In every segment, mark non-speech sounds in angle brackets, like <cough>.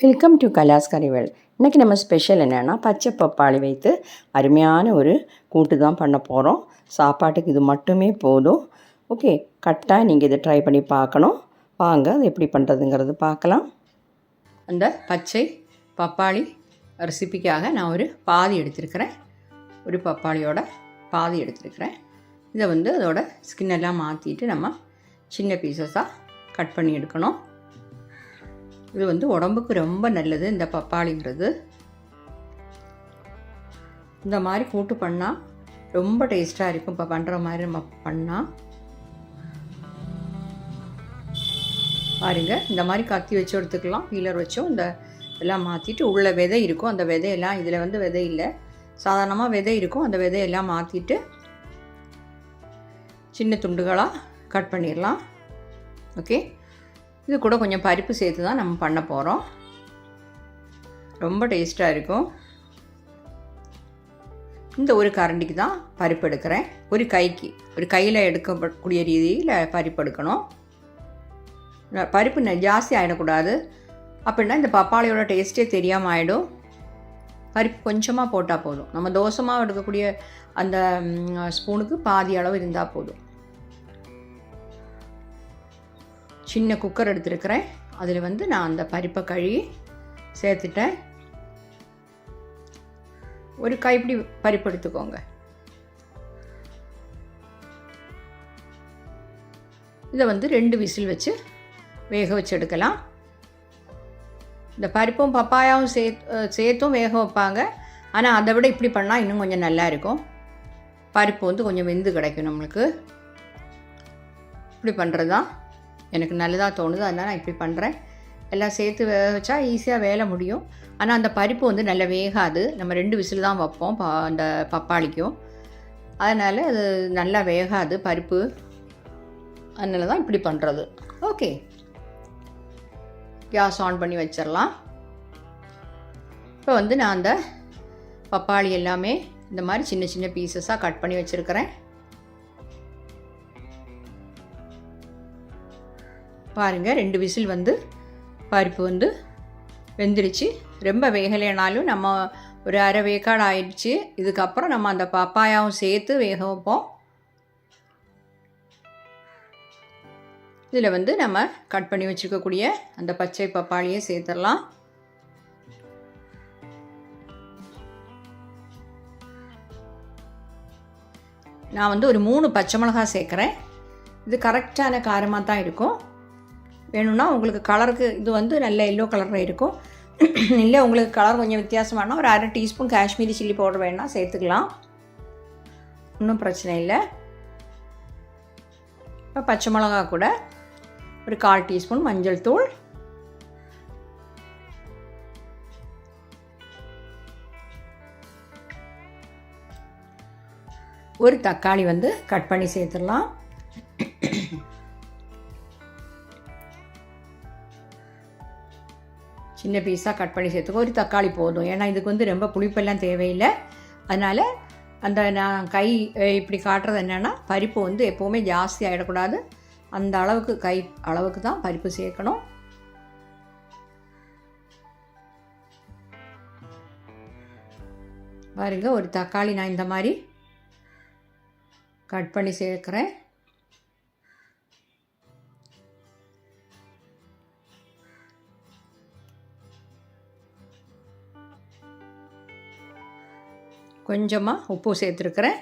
Welcome to கலாஸ் கறிவேல் இன்றைக்கி நம்ம special என்னென்னா பச்சை பப்பாளி வைத்து அருமையான ஒரு கூட்டு தான் பண்ண போகிறோம் சாப்பாட்டுக்கு இது மட்டுமே போதும். ஓகே கட்டாக நீங்கள் இதை ட்ரை பண்ணி பார்க்கணும். வாங்க அது எப்படி பண்ணுறதுங்கிறது பார்க்கலாம். அந்த பச்சை பப்பாளி ரெசிபிக்காக நான் ஒரு பாதி எடுத்திருக்கிறேன். ஒரு பப்பாளியோட பாதி எடுத்திருக்கிறேன். இதை வந்து அதோட ஸ்கின் எல்லாம் மாற்றிட்டு நம்ம சின்ன பீசஸாக கட் பண்ணி எடுக்கணும். இது வந்து உடம்புக்கு ரொம்ப நல்லது இந்த பப்பாளிங்கிறது. இந்த மாதிரி கூட்டு பண்ணால் ரொம்ப டேஸ்ட்டாக இருக்கும். இப்போ பண்ணுற மாதிரி நம்ம பண்ணால் பாருங்க இந்த மாதிரி கத்தி வச்சு எடுத்துக்கலாம். பீலர் வச்சும் இந்த எல்லாம் மாற்றிட்டு உள்ள விதை இருக்கும். அந்த விதையெல்லாம் இதில் வந்து விதை இல்லை. சாதாரணமாக விதை இருக்கும். அந்த விதையெல்லாம் மாற்றிட்டு சின்ன துண்டுகளாக கட் பண்ணிடலாம். ஓகே? இது கூட கொஞ்சம் பருப்பு சேர்த்து தான் நம்ம பண்ண போகிறோம் ரொம்ப டேஸ்ட்டாக இருக்கும். இந்த ஒரு கரண்டிக்கு தான் பருப்பு எடுக்கிறேன். ஒரு கைக்கு ஒரு கையில் எடுக்கக்கூடிய ரீதியில் பருப்பு எடுக்கணும். பருப்பு ஜாஸ்தி ஆகிடக்கூடாது அப்படின்னா இந்த பப்பாளியோட டேஸ்ட்டே தெரியாமல் ஆகிடும் பருப்பு கொஞ்சமாக போட்டால் போதும். நம்ம தோசமாக எடுக்கக்கூடிய அந்த ஸ்பூனுக்கு பாதி அளவு இருந்தால் போதும். சின்ன குக்கர் எடுத்திருக்கிறேன். அதில் வந்து நான் அந்த பருப்பை கழுவி சேர்த்துட்டேன். ஒரு கைப்பிடி பருப்பு எடுத்துக்கோங்க. இதை வந்து ரெண்டு விசில் வச்சு வேக வச்சு எடுக்கலாம். இந்த பருப்பும் பப்பாயாவும் சே சேர்த்தும் வேக வைப்பாங்க. ஆனால் அதை விட இப்படி பண்ணால் இன்னும் கொஞ்சம் நல்லா இருக்கும். பருப்பு வந்து கொஞ்சம் வெந்து கிடைக்கும் நம்மளுக்கு. இப்படி பண்ணுறது தான் எனக்கு நல்லதாக தோணுது அதனால் நான் இப்படி பண்ணுறேன் எல்லாம் சேர்த்து வேக வச்சா ஈஸியாக வேலை முடியும். ஆனால் அந்த பருப்பு வந்து நல்லா வேகாது. நம்ம ரெண்டு விசில் தான் வைப்போம் பா அந்த பப்பாளிக்கும். அதனால் அது நல்லா வேகாது பருப்பு. அதனால தான் இப்படி பண்ணுறது ஓகே கேஸ் ஆன் பண்ணி வச்சிடலாம். இப்போ வந்து நான் அந்த பப்பாளி எல்லாமே இந்த மாதிரி சின்ன சின்ன பீசஸாக கட் பண்ணி வச்சுருக்கிறேன். பாருங்கள் ரெண்டு விசில் வந்து பருப்பு வந்து வெந்துருச்சு ரொம்ப வேகலைனாலும் நம்ம ஒரு அரை வேக்காடு ஆயிடுச்சு. இதுக்கப்புறம் நம்ம அந்த பப்பாயாவும் சேர்த்து வேக வைப்போம். இதில் வந்து நம்ம கட் பண்ணி வச்சுருக்கக்கூடிய அந்த பச்சை பப்பாளியை சேர்த்துடலாம். நான் வந்து ஒரு மூணு பச்சை மிளகாய் சேர்க்குறேன். இது கரெக்டான காரமாக தான் இருக்கும். வேணும்னா உங்களுக்கு கலருக்கு இது வந்து நல்ல எல்லோ கலரில் இருக்கும். <clears throat> இல்லை உங்களுக்கு கலர் கொஞ்சம் வித்தியாசமானால் ஒரு அரை டீஸ்பூன் காஷ்மீரி சில்லி பவுடர் வேணால் சேர்த்துக்கலாம். ஒன்றும் பிரச்சனை இல்லை. இப்போ பச்சை மிளகா கூட ஒரு கால் டீஸ்பூன் மஞ்சள் தூள். ஒரு தக்காளி வந்து கட் பண்ணி சேர்த்துடலாம். சின்ன பீஸாக கட் பண்ணி சேர்த்துக்கோ ஒரு தக்காளி போதும். ஏன்னா இதுக்கு வந்து ரொம்ப புளிப்பெல்லாம் தேவையில்லை. அதனால் அந்த நான் கை இப்படி காட்டுறது என்னென்னா பருப்பு வந்து எப்போவுமே ஜாஸ்தி ஆகிடக்கூடாது அந்த அளவுக்கு கை அளவுக்கு தான் பருப்பு சேர்க்கணும். பாருங்கள் ஒரு தக்காளி நான் இந்த மாதிரி கட் பண்ணி சேர்க்குறேன். கொஞ்சமாக உப்பு சேர்த்துருக்குறேன்.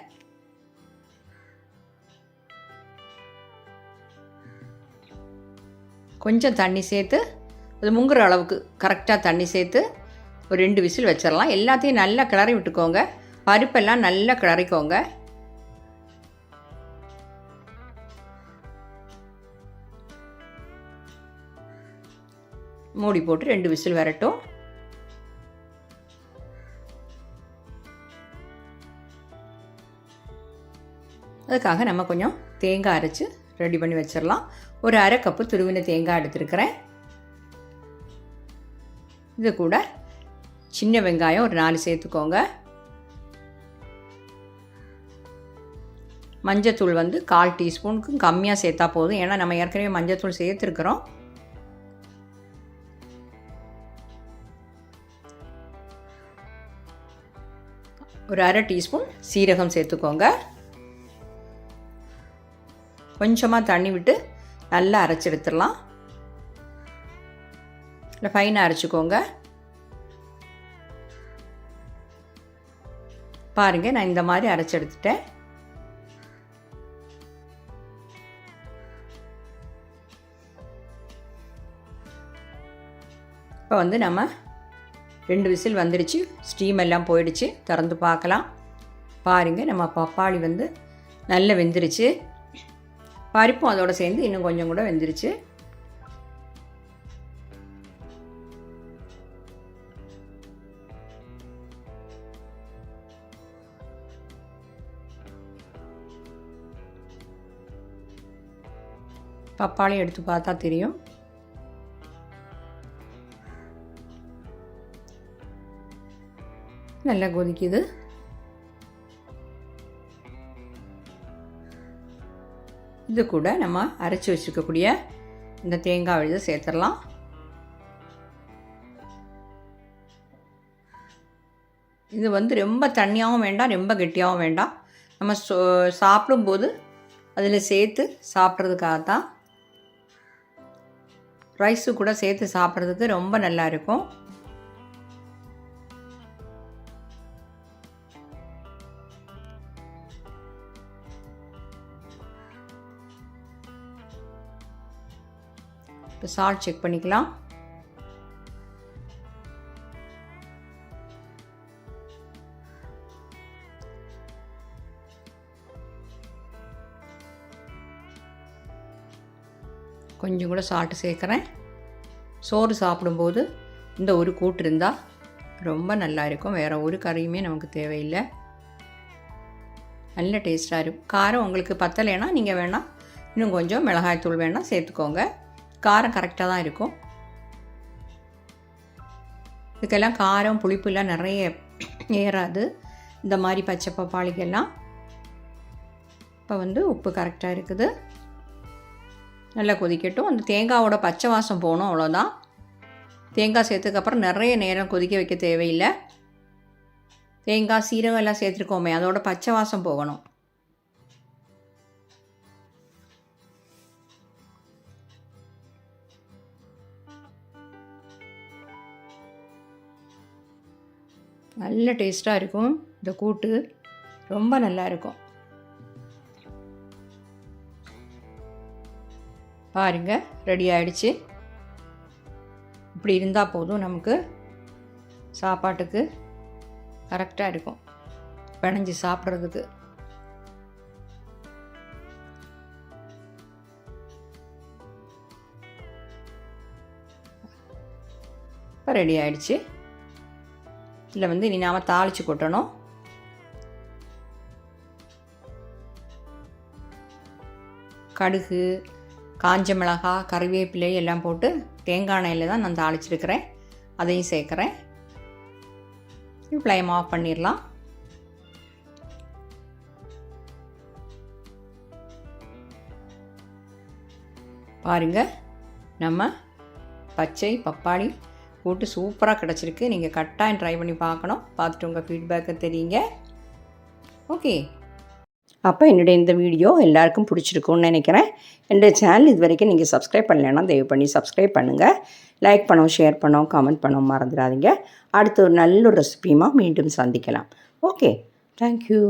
கொஞ்சம் தண்ணி சேர்த்து அது முங்குற அளவுக்கு கரெக்டாக தண்ணி சேர்த்து ஒரு ரெண்டு விசில் வச்சிடலாம். எல்லாத்தையும் நல்லா கிளறி விட்டுக்கோங்க. பருப்பெல்லாம் நல்லா கிளறிக்கோங்க. மூடி போட்டு ரெண்டு விசில் வரட்டும். அதுக்காக நம்ம கொஞ்சம் தேங்காய் அரைச்சி ரெடி பண்ணி வச்சிடலாம் ஒரு அரை கப்பு துருவின தேங்காய் எடுத்துருக்கிறேன். இது கூட சின்ன வெங்காயம் ஒரு நாலு சேர்த்துக்கோங்க. மஞ்சத்தூள் வந்து கால் டீஸ்பூனுக்கும் கம்மியாக சேர்த்தா போதும். ஏன்னா நம்ம ஏற்கனவே மஞ்சத்தூள் சேர்த்துருக்குறோம். ஒரு அரை டீஸ்பூன் சீரகம் சேர்த்துக்கோங்க. கொஞ்சமாக தண்ணி விட்டு நல்லா அரைச்சி எடுத்துடலாம் இல்லை ஃபைனாக அரைச்சிக்கோங்க. பாருங்கள் நான் இந்த மாதிரி அரைச்சி எடுத்துட்டேன் இப்போ வந்து நம்ம ரெண்டு விசில் வந்துடுச்சு. ஸ்டீம் எல்லாம் போயிடுச்சு. திறந்து பார்க்கலாம். பாருங்கள் நம்ம பப்பாளி வந்து நல்லா வெந்துருச்சு. பருப்பும் அதோடு சேர்ந்து இன்னும் கொஞ்சம் கூட வெந்துருச்சு. பப்பாளி எடுத்து பார்த்தா தெரியும். நல்லா கொதிக்குது. இது கூட நம்ம அரைச்சி வச்சுருக்கக்கூடிய இந்த தேங்காய் விழுது சேர்த்துடலாம். இது வந்து ரொம்ப தண்ணியாகவும் வேண்டாம் ரொம்ப கெட்டியாகவும் வேண்டாம். நம்ம சாப்பிடும்போது அதில் சேர்த்து சாப்பிட்றதுக்காக தான். ரைஸு கூட சேர்த்து சாப்பிட்றதுக்கு ரொம்ப நல்லா இருக்கும். இப்போ சால்ட் செக் பண்ணிக்கலாம். கொஞ்சம் கூட சால்ட்டு சேர்க்குறேன். சோறு சாப்பிடும்போது இந்த ஒரு கூட்டு இருந்தால் ரொம்ப நல்லா இருக்கும். வேறு ஒரு கறியுமே நமக்கு தேவையில்லை. நல்ல டேஸ்ட்டாக இருக்கும். காரம் உங்களுக்கு பத்தலைன்னா நீங்கள் வேணால் இன்னும் கொஞ்சம் மிளகாய்த்தூள் வேணால் சேர்த்துக்கோங்க. காரம் கரெக்டாக தான் இருக்கும். இதுக்கெல்லாம் காரம் புளிப்புலாம் நிறைய ஏறாது. இந்த மாதிரி பச்சை பப்பாளிக்கெல்லாம். இப்போ வந்து உப்பு கரெக்டாக இருக்குது. நல்லா கொதிக்கட்டும். அந்த தேங்காவோட பச்சை வாசம் போகணும் அவ்வளோதான். தேங்காய் சேர்த்ததுக்கப்புறம் நிறைய நேரம் கொதிக்க வைக்க தேவையில்லை. தேங்காய் சீரகம் எல்லாம் சேர்த்துருக்கோமே அதோட பச்சை வாசம் போகணும். நல்ல டேஸ்ட்டாக இருக்கும். இந்த கூட்டு ரொம்ப நல்லா இருக்கும். பாருங்க ரெடி ஆயிடுச்சு. இப்படி இருந்தால் போதும் நமக்கு சாப்பாட்டுக்கு கரெக்டாக இருக்கும். பிணைஞ்சி சாப்பிட்றதுக்கு. இப்போ ரெடி ஆயிடுச்சு. இதில் வந்து இனி நாம் தாளித்து கொட்டணும். கடுகு காஞ்ச மிளகா கறிவேப்பிலை எல்லாம் போட்டு தேங்காய் எண்ணெயில் தான் நான் தாளிச்சிருக்கிறேன். அதையும் சேர்க்குறேன். ஃப்ளைம் ஆஃப் பண்ணிடலாம். பாருங்கள் நம்ம பச்சை பப்பாளி போட்டு சூப்பராக கிடச்சிருக்கு. நீங்கள் கட்டாயம் ட்ரை பண்ணி பார்க்கணும். பார்த்துட்டு உங்கள் ஃபீட்பேக்கை தெரியுங்க. ஓகே அப்போ என்னுடைய இந்த வீடியோ எல்லாருக்கும் பிடிச்சிருக்கும்னு நினைக்கிறேன். என்னுடைய சேனல் இது வரைக்கும் நீங்கள் சப்ஸ்கிரைப் பண்ணலைன்னா தயவு பண்ணி சப்ஸ்கிரைப் பண்ணுங்கள் லைக் பண்ணோம் ஷேர் பண்ணோம் கமெண்ட் பண்ணோம் மறந்துடாதீங்க. அடுத்த ஒரு நல்ல ஒரு ரெசிபியுமா மீண்டும் சந்திக்கலாம். Okay thank you